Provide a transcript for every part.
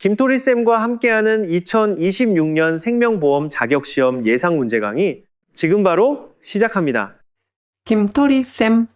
김토리 쌤과 함께하는 2026년 생명보험 자격시험 예상 문제 강의 지금 바로 시작합니다. 김토리 쌤,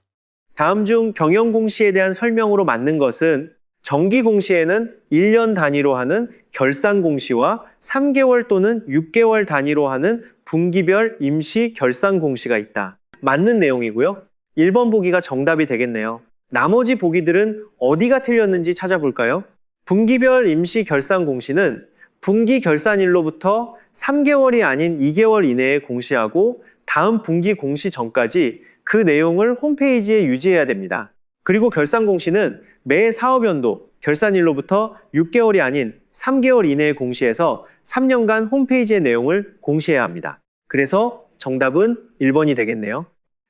다음 중 경영 공시에 대한 설명으로 맞는 것은 정기 공시에는 1년 단위로 하는 결산 공시와 3개월 또는 6개월 단위로 하는 분기별 임시 결산 공시가 있다. 맞는 내용이고요. 1번 보기가 정답이 되겠네요. 나머지 보기들은 어디가 틀렸는지 찾아볼까요? 분기별 임시 결산 공시는 분기 결산일로부터 3개월이 아닌 2개월 이내에 공시하고 다음 분기 공시 전까지 그 내용을 홈페이지에 유지해야 됩니다. 그리고 결산 공시는 매 사업연도 결산일로부터 6개월이 아닌 3개월 이내에 공시해서 3년간 홈페이지의 내용을 공시해야 합니다. 그래서 정답은 1번이 되겠네요.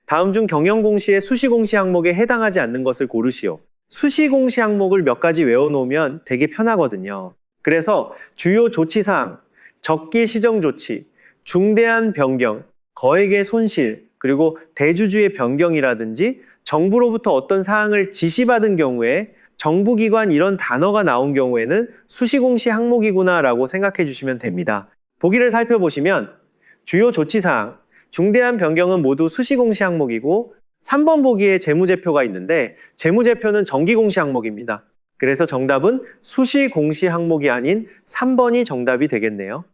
다음 중 경영 공시의 수시 공시 항목에 해당하지 않는 것을 고르시오. 수시 공시 항목을 몇 가지 외워놓으면 되게 편하거든요. 그래서 주요 조치사항, 적기 시정 조치, 중대한 변경, 거액의 손실, 그리고 대주주의 변경이라든지 정부로부터 어떤 사항을 지시받은 경우에 정부기관 이런 단어가 나온 경우에는 수시공시 항목이구나라고 생각해 주시면 됩니다. 보기를 살펴보시면 주요 조치사항, 중대한 변경은 모두 수시공시 항목이고 3번 보기에 재무제표가 있는데 재무제표는 정기공시 항목입니다. 그래서 정답은 수시공시 항목이 아닌 3번이 정답이 되겠네요.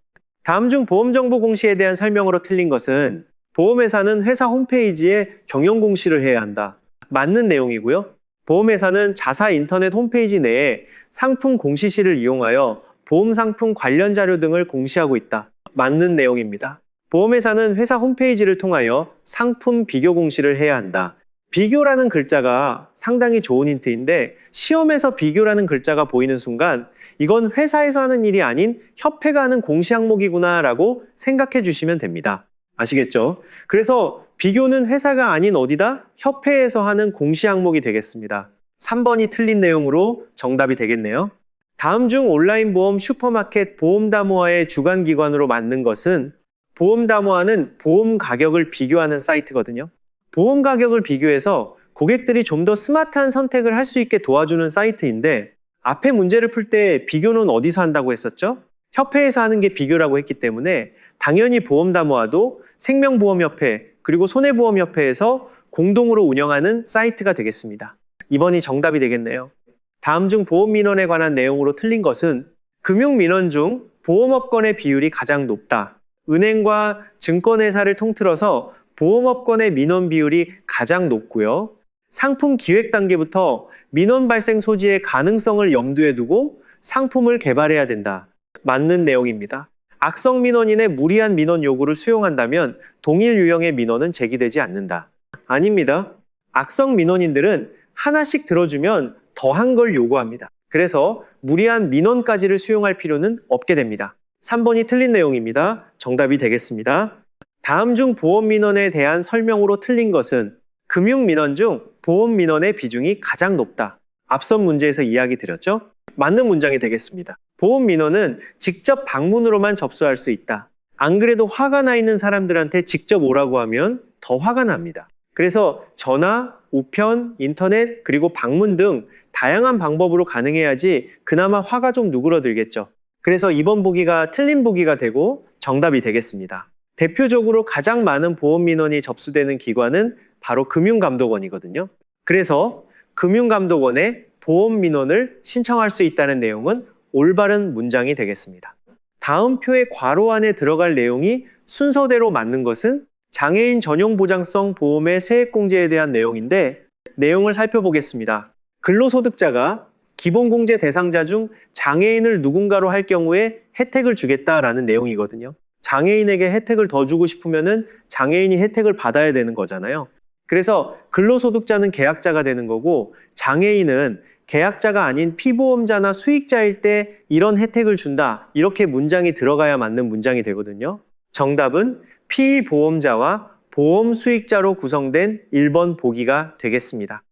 다음 중 보험정보 공시에 대한 설명으로 틀린 것은 보험회사는 회사 홈페이지에 경영공시를 해야 한다. 맞는 내용이고요. 보험회사는 자사 인터넷 홈페이지 내에 상품 공시실을 이용하여 보험 상품 관련 자료 등을 공시하고 있다. 맞는 내용입니다. 보험회사는 회사 홈페이지를 통하여 상품 비교 공시를 해야 한다. 비교라는 글자가 상당히 좋은 힌트인데 시험에서 비교라는 글자가 보이는 순간 이건 회사에서 하는 일이 아닌 협회가 하는 공시 항목이구나 라고 생각해 주시면 됩니다. 아시겠죠? 그래서 비교는 회사가 아닌 어디다? 협회에서 하는 공시 항목이 되겠습니다. 3번이 틀린 내용으로 정답이 되겠네요. 다음 중 온라인 보험 슈퍼마켓 보험담호화의 주관기관으로 맞는 것은 보험담호화는 보험 가격을 비교하는 사이트거든요. 보험 가격을 비교해서 고객들이 좀 더 스마트한 선택을 할 수 있게 도와주는 사이트인데 앞에 문제를 풀 때 비교는 어디서 한다고 했었죠? 협회에서 하는 게 비교라고 했기 때문에 당연히 보험담호화도 생명보험협회 그리고 손해보험협회에서 공동으로 운영하는 사이트가 되겠습니다. 2번이 정답이 되겠네요. 다음 중 보험민원에 관한 내용으로 틀린 것은 금융민원 중 보험업권의 비율이 가장 높다. 은행과 증권회사를 통틀어서 보험업권의 민원 비율이 가장 높고요. 상품 기획 단계부터 민원 발생 소지의 가능성을 염두에 두고 상품을 개발해야 된다. 맞는 내용입니다. 악성 민원인의 무리한 민원 요구를 수용한다면 동일 유형의 민원은 제기되지 않는다. 아닙니다. 악성 민원인들은 하나씩 들어주면 더한 걸 요구합니다. 그래서 무리한 민원까지를 수용할 필요는 없게 됩니다. 3번이 틀린 내용입니다. 정답이 되겠습니다. 다음 중 보험 민원에 대한 설명으로 틀린 것은 금융 민원 중 보험 민원의 비중이 가장 높다. 앞선 문제에서 이야기 드렸죠? 맞는 문장이 되겠습니다. 보험 민원은 직접 방문으로만 접수할 수 있다. 안 그래도 화가 나 있는 사람들한테 직접 오라고 하면 더 화가 납니다. 그래서 전화, 우편, 인터넷, 그리고 방문 등 다양한 방법으로 가능해야지 그나마 화가 좀 누그러들겠죠. 그래서 2번 보기가 틀린 보기가 되고 정답이 되겠습니다. 대표적으로 가장 많은 보험 민원이 접수되는 기관은 바로 금융감독원이거든요. 그래서 금융감독원에 보험 민원을 신청할 수 있다는 내용은 올바른 문장이 되겠습니다. 다음 표의 괄호 안에 들어갈 내용이 순서대로 맞는 것은 장애인 전용 보장성 보험의 세액공제에 대한 내용인데 내용을 살펴보겠습니다. 근로소득자가 기본공제 대상자 중 장애인을 누군가로 할 경우에 혜택을 주겠다라는 내용이거든요. 장애인에게 혜택을 더 주고 싶으면은 장애인이 혜택을 받아야 되는 거잖아요. 그래서 근로소득자는 계약자가 되는 거고 장애인은 계약자가 아닌 피보험자나 수익자일 때 이런 혜택을 준다. 이렇게 문장이 들어가야 맞는 문장이 되거든요. 정답은 피보험자와 보험 수익자로 구성된 1번 보기가 되겠습니다.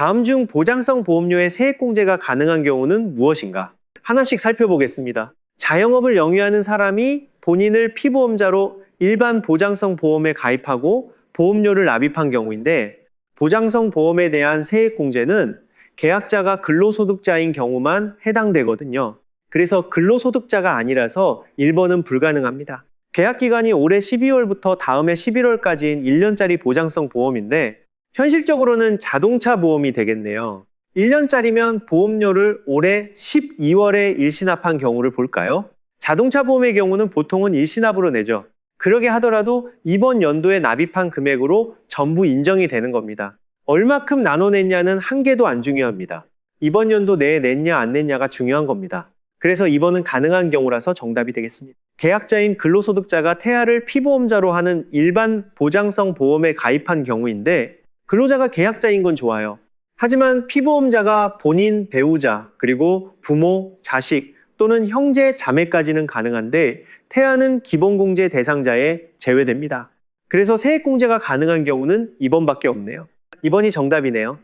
다음 중 보장성 보험료의 세액공제가 가능한 경우는 무엇인가? 하나씩 살펴보겠습니다. 자영업을 영위하는 사람이 본인을 피보험자로 일반 보장성 보험에 가입하고 보험료를 납입한 경우인데 보장성 보험에 대한 세액공제는 계약자가 근로소득자인 경우만 해당되거든요. 그래서 근로소득자가 아니라서 1번은 불가능합니다. 계약 기간이 올해 12월부터 다음해 11월까지인 1년짜리 보장성 보험인데 현실적으로는 자동차 보험이 되겠네요. 1년짜리면 보험료를 올해 12월에 일시납한 경우를 볼까요? 자동차 보험의 경우는 보통은 일시납으로 내죠. 그러게 하더라도 이번 연도에 납입한 금액으로 전부 인정이 되는 겁니다. 얼마큼 나눠냈냐는 한 개도 안 중요합니다. 이번 연도 내에 냈냐 안 냈냐가 중요한 겁니다. 그래서 이번은 가능한 경우라서 정답이 되겠습니다. 계약자인 근로소득자가 태아를 피보험자로 하는 일반 보장성 보험에 가입한 경우인데 근로자가 계약자인 건 좋아요. 하지만 피보험자가 본인, 배우자, 그리고 부모, 자식 또는 형제, 자매까지는 가능한데 태아는 기본공제 대상자에 제외됩니다. 그래서 세액공제가 가능한 경우는 2번밖에 없네요. 2번이 정답이네요.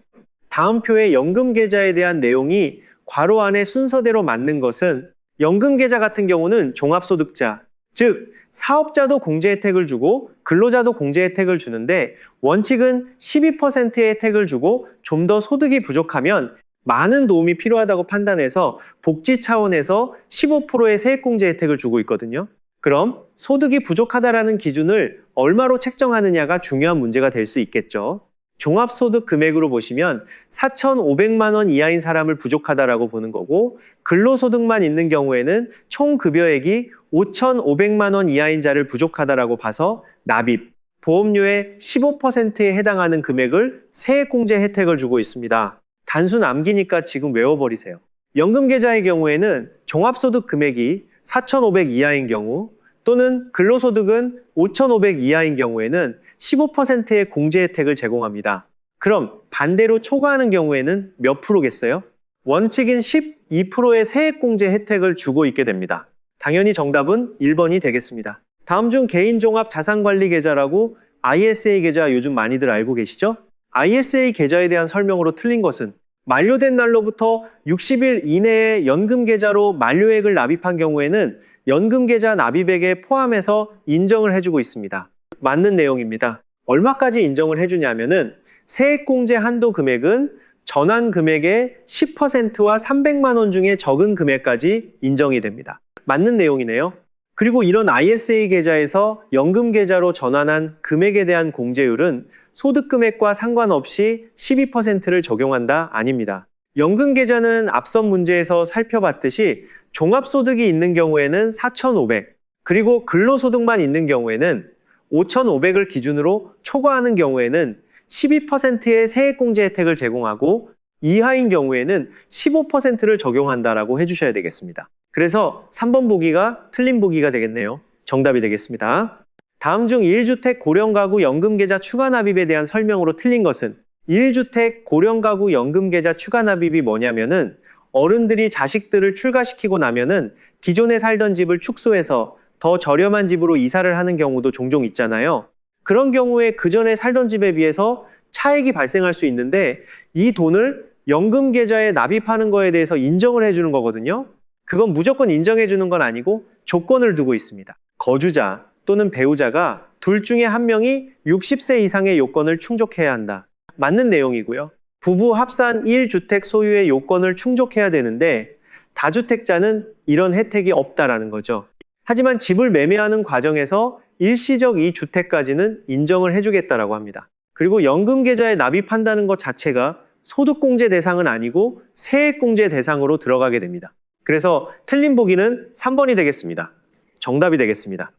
다음 표의 연금 계좌에 대한 내용이 괄호 안에 순서대로 맞는 것은 연금 계좌 같은 경우는 종합소득자, 즉 사업자도 공제 혜택을 주고 근로자도 공제 혜택을 주는데 원칙은 12%의 혜택을 주고 좀 더 소득이 부족하면 많은 도움이 필요하다고 판단해서 복지 차원에서 15%의 세액공제 혜택을 주고 있거든요. 그럼 소득이 부족하다라는 기준을 얼마로 책정하느냐가 중요한 문제가 될 수 있겠죠. 종합소득 금액으로 보시면 4,500만 원 이하인 사람을 부족하다라고 보는 거고 근로소득만 있는 경우에는 총 급여액이 5,500만 원 이하인 자를 부족하다라고 봐서 납입, 보험료의 15%에 해당하는 금액을 세액공제 혜택을 주고 있습니다. 단순 암기니까 지금 외워버리세요. 연금계좌의 경우에는 종합소득 금액이 4,500 이하인 경우 또는 근로소득은 5,500 이하인 경우에는 15%의 공제 혜택을 제공합니다. 그럼 반대로 초과하는 경우에는 몇 프로겠어요? 원칙인 12%의 세액 공제 혜택을 주고 있게 됩니다. 당연히 정답은 1번이 되겠습니다. 다음 중 개인종합 자산관리 계좌라고 ISA 계좌 요즘 많이들 알고 계시죠? ISA 계좌에 대한 설명으로 틀린 것은 만료된 날로부터 60일 이내에 연금 계좌로 만료액을 납입한 경우에는 연금 계좌 납입액에 포함해서 인정을 해주고 있습니다. 맞는 내용입니다. 얼마까지 인정을 해주냐면은 세액공제 한도 금액은 전환 금액의 10%와 300만 원 중에 적은 금액까지 인정이 됩니다. 맞는 내용이네요. 그리고 이런 ISA 계좌에서 연금 계좌로 전환한 금액에 대한 공제율은 소득 금액과 상관없이 12%를 적용한다 아닙니다. 연금 계좌는 앞선 문제에서 살펴봤듯이 종합소득이 있는 경우에는 4,500, 그리고 근로소득만 있는 경우에는 5,500을 기준으로 초과하는 경우에는 12%의 세액공제 혜택을 제공하고 이하인 경우에는 15%를 적용한다라고 해주셔야 되겠습니다. 그래서 3번 보기가 틀린 보기가 되겠네요. 정답이 되겠습니다. 다음 중 1주택 고령가구 연금계좌 추가 납입에 대한 설명으로 틀린 것은 1주택 고령가구 연금계좌 추가 납입이 뭐냐면은 어른들이 자식들을 출가시키고 나면은 기존에 살던 집을 축소해서 더 저렴한 집으로 이사를 하는 경우도 종종 있잖아요. 그런 경우에 그 전에 살던 집에 비해서 차액이 발생할 수 있는데 이 돈을 연금 계좌에 납입하는 거에 대해서 인정을 해주는 거거든요. 그건 무조건 인정해 주는 건 아니고 조건을 두고 있습니다. 거주자 또는 배우자가 둘 중에 한 명이 60세 이상의 요건을 충족해야 한다. 맞는 내용이고요. 부부 합산 1주택 소유의 요건을 충족해야 되는데 다주택자는 이런 혜택이 없다라는 거죠. 하지만 집을 매매하는 과정에서 일시적 이 주택까지는 인정을 해주겠다라고 합니다. 그리고 연금 계좌에 납입한다는 것 자체가 소득공제 대상은 아니고 세액공제 대상으로 들어가게 됩니다. 그래서 틀린 보기는 3번이 되겠습니다. 정답이 되겠습니다.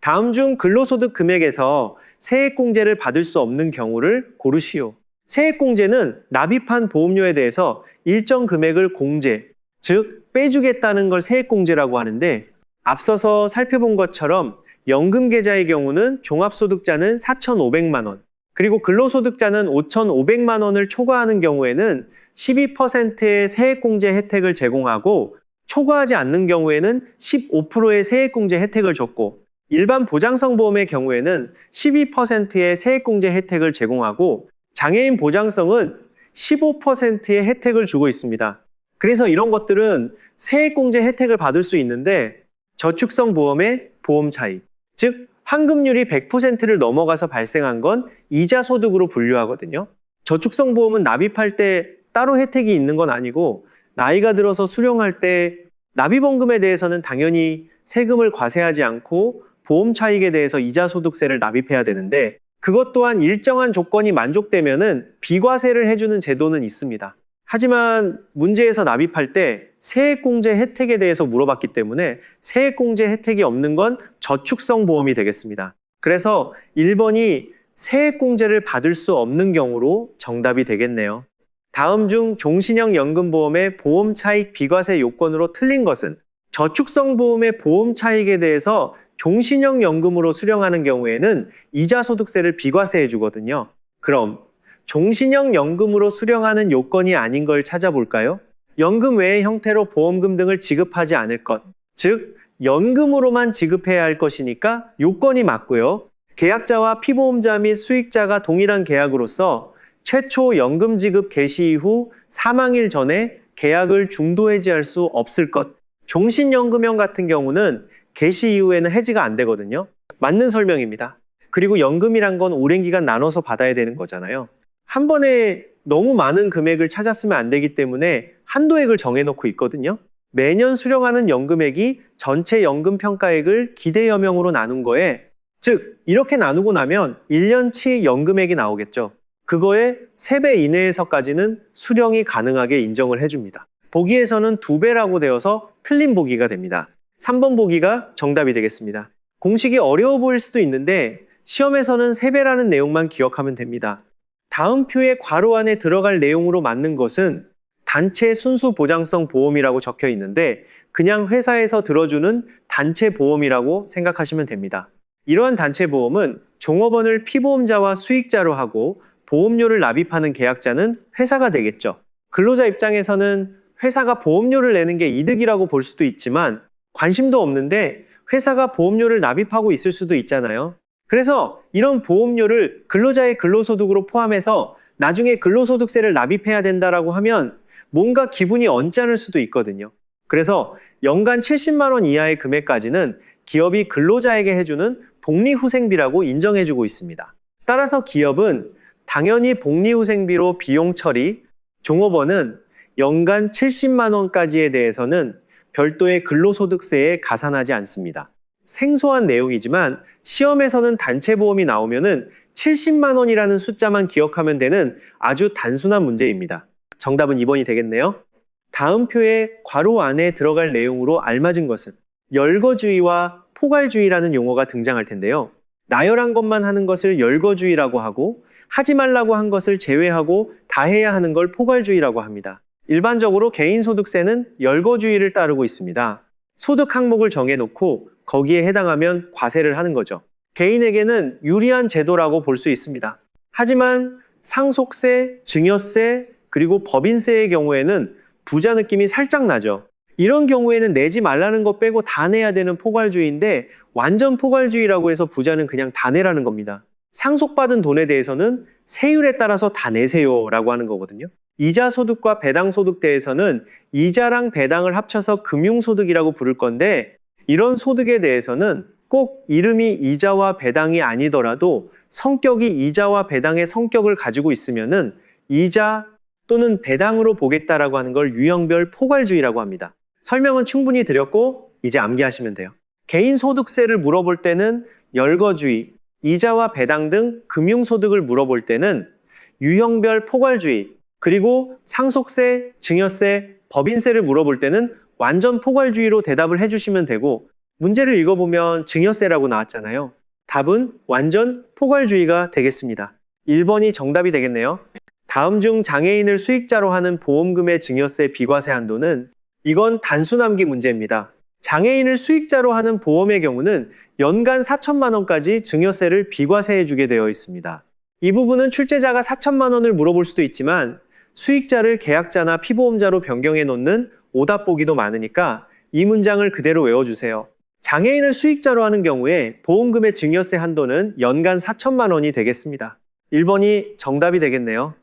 다음 중 근로소득 금액에서 세액공제를 받을 수 없는 경우를 고르시오. 세액공제는 납입한 보험료에 대해서 일정 금액을 공제, 즉 빼주겠다는 걸 세액공제라고 하는데 앞서서 살펴본 것처럼 연금 계좌의 경우는 종합소득자는 4,500만 원, 그리고 근로소득자는 5,500만 원을 초과하는 경우에는 12%의 세액공제 혜택을 제공하고 초과하지 않는 경우에는 15%의 세액공제 혜택을 줬고 일반 보장성 보험의 경우에는 12%의 세액공제 혜택을 제공하고 장애인 보장성은 15%의 혜택을 주고 있습니다. 그래서 이런 것들은 세액공제 혜택을 받을 수 있는데 저축성 보험의 보험 차이, 즉 환급률이 100%를 넘어가서 발생한 건 이자 소득으로 분류하거든요. 저축성 보험은 납입할 때 따로 혜택이 있는 건 아니고 나이가 들어서 수령할 때 납입원금에 대해서는 당연히 세금을 과세하지 않고 보험 차익에 대해서 이자 소득세를 납입해야 되는데 그것 또한 일정한 조건이 만족되면은 비과세를 해주는 제도는 있습니다. 하지만 문제에서 납입할 때 세액공제 혜택에 대해서 물어봤기 때문에 세액공제 혜택이 없는 건 저축성 보험이 되겠습니다. 그래서 1번이 세액공제를 받을 수 없는 경우로 정답이 되겠네요. 다음 중 종신형 연금보험의 보험 차익 비과세 요건으로 틀린 것은 저축성 보험의 보험 차익에 대해서 종신형 연금으로 수령하는 경우에는 이자 소득세를 비과세해 주거든요. 그럼 종신형 연금으로 수령하는 요건이 아닌 걸 찾아볼까요? 연금 외의 형태로 보험금 등을 지급하지 않을 것. 즉, 연금으로만 지급해야 할 것이니까 요건이 맞고요. 계약자와 피보험자 및 수익자가 동일한 계약으로서 최초 연금 지급 개시 이후 사망일 전에 계약을 중도 해지할 수 없을 것. 종신연금형 같은 경우는 개시 이후에는 해지가 안 되거든요. 맞는 설명입니다. 그리고 연금이란 건 오랜 기간 나눠서 받아야 되는 거잖아요. 한 번에 너무 많은 금액을 찾았으면 안 되기 때문에 한도액을 정해놓고 있거든요. 매년 수령하는 연금액이 전체 연금 평가액을 기대여명으로 나눈 거에 즉 이렇게 나누고 나면 1년치 연금액이 나오겠죠. 그거의 3배 이내에서까지는 수령이 가능하게 인정을 해줍니다. 보기에서는 2배라고 되어서 틀린 보기가 됩니다. 3번 보기가 정답이 되겠습니다. 공식이 어려워 보일 수도 있는데 시험에서는 3배라는 내용만 기억하면 됩니다. 다음 표의 괄호 안에 들어갈 내용으로 맞는 것은 단체 순수 보장성 보험이라고 적혀 있는데 그냥 회사에서 들어주는 단체 보험이라고 생각하시면 됩니다. 이러한 단체 보험은 종업원을 피보험자와 수익자로 하고 보험료를 납입하는 계약자는 회사가 되겠죠. 근로자 입장에서는 회사가 보험료를 내는 게 이득이라고 볼 수도 있지만 관심도 없는데 회사가 보험료를 납입하고 있을 수도 있잖아요. 그래서 이런 보험료를 근로자의 근로소득으로 포함해서 나중에 근로소득세를 납입해야 된다라고 하면 뭔가 기분이 언짢을 수도 있거든요. 그래서 연간 70만 원 이하의 금액까지는 기업이 근로자에게 해주는 복리후생비라고 인정해주고 있습니다. 따라서 기업은 당연히 복리후생비로 비용 처리, 종업원은 연간 70만 원까지에 대해서는 별도의 근로소득세에 가산하지 않습니다. 생소한 내용이지만 시험에서는 단체 보험이 나오면은 70만 원이라는 숫자만 기억하면 되는 아주 단순한 문제입니다. 정답은 2번이 되겠네요. 다음 표의 괄호 안에 들어갈 내용으로 알맞은 것은 열거주의와 포괄주의라는 용어가 등장할 텐데요. 나열한 것만 하는 것을 열거주의라고 하고 하지 말라고 한 것을 제외하고 다 해야 하는 걸 포괄주의라고 합니다. 일반적으로 개인소득세는 열거주의를 따르고 있습니다. 소득 항목을 정해놓고 거기에 해당하면 과세를 하는 거죠. 개인에게는 유리한 제도라고 볼 수 있습니다. 하지만 상속세, 증여세, 그리고 법인세의 경우에는 부자 느낌이 살짝 나죠. 이런 경우에는 내지 말라는 것 빼고 다 내야 되는 포괄주의인데 완전 포괄주의라고 해서 부자는 그냥 다 내라는 겁니다. 상속받은 돈에 대해서는 세율에 따라서 다 내세요라고 하는 거거든요. 이자 소득과 배당 소득 대해서는 이자랑 배당을 합쳐서 금융 소득이라고 부를 건데 이런 소득에 대해서는 꼭 이름이 이자와 배당이 아니더라도 성격이 이자와 배당의 성격을 가지고 있으면은 이자 또는 배당으로 보겠다라고 하는 걸 유형별 포괄주의라고 합니다. 설명은 충분히 드렸고 이제 암기하시면 돼요. 개인 소득세를 물어볼 때는 열거주의, 이자와 배당 등 금융 소득을 물어볼 때는 유형별 포괄주의, 그리고 상속세, 증여세, 법인세를 물어볼 때는 완전 포괄주의로 대답을 해주시면 되고 문제를 읽어보면 증여세라고 나왔잖아요. 답은 완전 포괄주의가 되겠습니다. 1번이 정답이 되겠네요. 다음 중 장애인을 수익자로 하는 보험금의 증여세 비과세 한도는 이건 단순함기 문제입니다. 장애인을 수익자로 하는 보험의 경우는 연간 4천만 원까지 증여세를 비과세해 주게 되어 있습니다. 이 부분은 출제자가 4천만 원을 물어볼 수도 있지만 수익자를 계약자나 피보험자로 변경해 놓는 오답 보기도 많으니까 이 문장을 그대로 외워주세요. 장애인을 수익자로 하는 경우에 보험금의 증여세 한도는 연간 4천만 원이 되겠습니다. 1번이 정답이 되겠네요.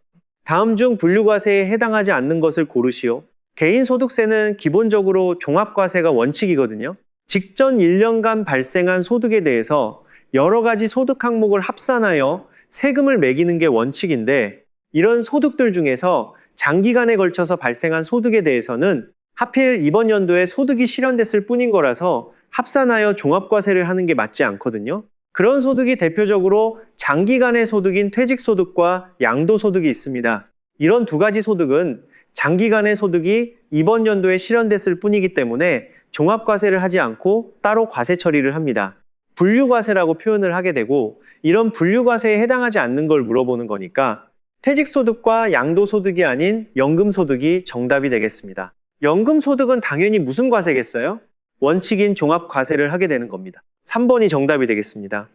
다음 중 분류과세에 해당하지 않는 것을 고르시오. 개인소득세는 기본적으로 종합과세가 원칙이거든요. 직전 1년간 발생한 소득에 대해서 여러 가지 소득 항목을 합산하여 세금을 매기는 게 원칙인데 이런 소득들 중에서 장기간에 걸쳐서 발생한 소득에 대해서는 하필 이번 연도에 소득이 실현됐을 뿐인 거라서 합산하여 종합과세를 하는 게 맞지 않거든요. 그런 소득이 대표적으로 장기간의 소득인 퇴직소득과 양도소득이 있습니다. 이런 두 가지 소득은 장기간의 소득이 이번 연도에 실현됐을 뿐이기 때문에 종합과세를 하지 않고 따로 과세 처리를 합니다. 분류과세라고 표현을 하게 되고 이런 분류과세에 해당하지 않는 걸 물어보는 거니까 퇴직소득과 양도소득이 아닌 연금소득이 정답이 되겠습니다. 연금 소득은 당연히 무슨 과세겠어요? 원칙인 종합 과세를 하게 되는 겁니다. 3번이 정답이 되겠습니다.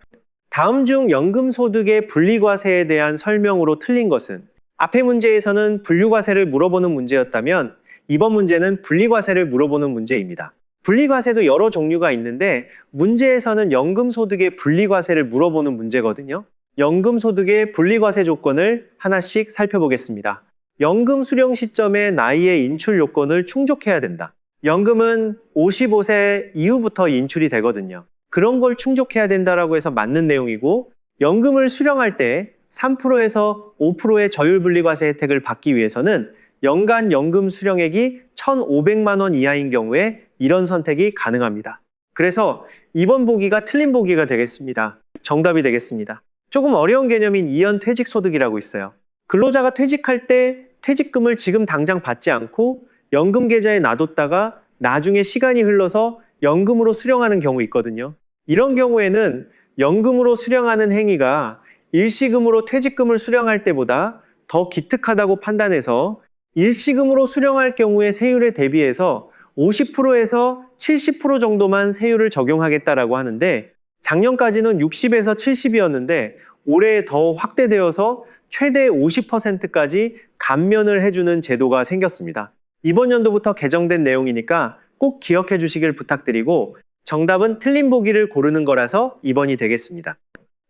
다음 중 연금 소득의 분리과세에 대한 설명으로 틀린 것은 앞의 문제에서는 분류과세를 물어보는 문제였다면 이번 문제는 분리과세를 물어보는 문제입니다. 분리과세도 여러 종류가 있는데 문제에서는 연금소득의 분리과세를 물어보는 문제거든요. 연금소득의 분리과세 조건을 하나씩 살펴보겠습니다. 연금 수령 시점에 나이의 인출 요건을 충족해야 된다. 연금은 55세 이후부터 인출이 되거든요. 그런 걸 충족해야 된다라고 해서 맞는 내용이고 연금을 수령할 때 3%에서 5%의 저율 분리과세 혜택을 받기 위해서는 연간 연금 수령액이 1,500만 원 이하인 경우에 이런 선택이 가능합니다. 그래서 이번 보기가 틀린 보기가 되겠습니다. 정답이 되겠습니다. 조금 어려운 개념인 이연 퇴직 소득이라고 있어요. 근로자가 퇴직할 때 퇴직금을 지금 당장 받지 않고 연금 계좌에 놔뒀다가 나중에 시간이 흘러서 연금으로 수령하는 경우 있거든요. 이런 경우에는 연금으로 수령하는 행위가 일시금으로 퇴직금을 수령할 때보다 더 기특하다고 판단해서 일시금으로 수령할 경우의 세율에 대비해서 50%에서 70% 정도만 세율을 적용하겠다라고 하는데 작년까지는 60에서 70이었는데 올해 더 확대되어서 최대 50%까지 감면을 해주는 제도가 생겼습니다. 이번 연도부터 개정된 내용이니까 꼭 기억해 주시길 부탁드리고 정답은 틀린 보기를 고르는 거라서 2번이 되겠습니다.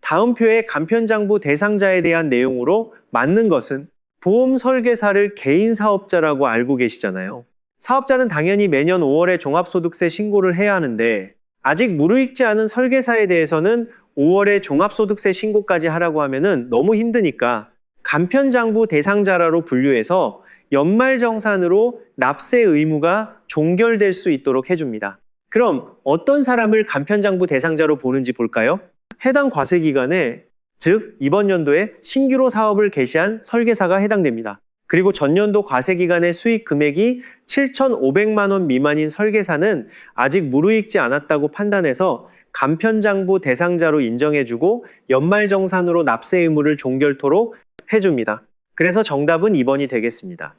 다음 표의 간편장부 대상자에 대한 내용으로 맞는 것은 보험 설계사를 개인 사업자라고 알고 계시잖아요. 사업자는 당연히 매년 5월에 종합소득세 신고를 해야 하는데 아직 무르익지 않은 설계사에 대해서는 5월에 종합소득세 신고까지 하라고 하면은 너무 힘드니까 간편장부 대상자라로 분류해서 연말정산으로 납세 의무가 종결될 수 있도록 해줍니다. 그럼 어떤 사람을 간편장부 대상자로 보는지 볼까요? 해당 과세 기간에 즉 이번 연도에 신규로 사업을 개시한 설계사가 해당됩니다. 그리고 전년도 과세 기간의 수익 금액이 7,500만 원 미만인 설계사는 아직 무르익지 않았다고 판단해서 간편장부 대상자로 인정해주고 연말정산으로 납세 의무를 종결토록 해줍니다. 그래서 정답은 2번이 되겠습니다.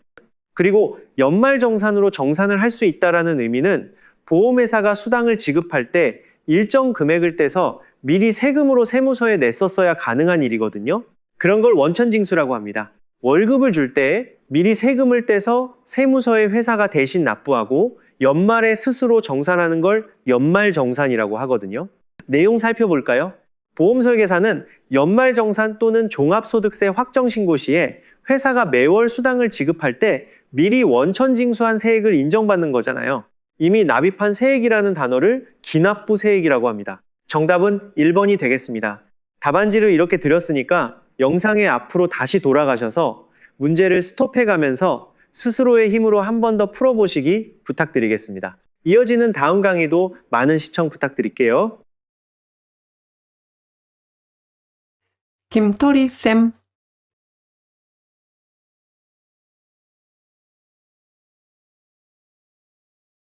그리고 연말정산으로 정산을 할 수 있다라는 의미는 보험회사가 수당을 지급할 때 일정 금액을 떼서 미리 세금으로 세무서에 냈었어야 가능한 일이거든요. 그런 걸 원천징수라고 합니다. 월급을 줄 때 미리 세금을 떼서 세무서에 회사가 대신 납부하고 연말에 스스로 정산하는 걸 연말 정산이라고 하거든요. 내용 살펴볼까요? 보험 설계사는 연말 정산 또는 종합소득세 확정 신고 시에 회사가 매월 수당을 지급할 때 미리 원천 징수한 세액을 인정받는 거잖아요. 이미 납입한 세액이라는 단어를 기납부 세액이라고 합니다. 정답은 1번이 되겠습니다. 답안지를 이렇게 드렸으니까 영상의 앞으로 다시 돌아가셔서 문제를 스톱해 가면서 스스로의 힘으로 한 번 더 풀어보시기 부탁드리겠습니다. 이어지는 다음 강의도 많은 시청 부탁드릴게요. 김토리 쌤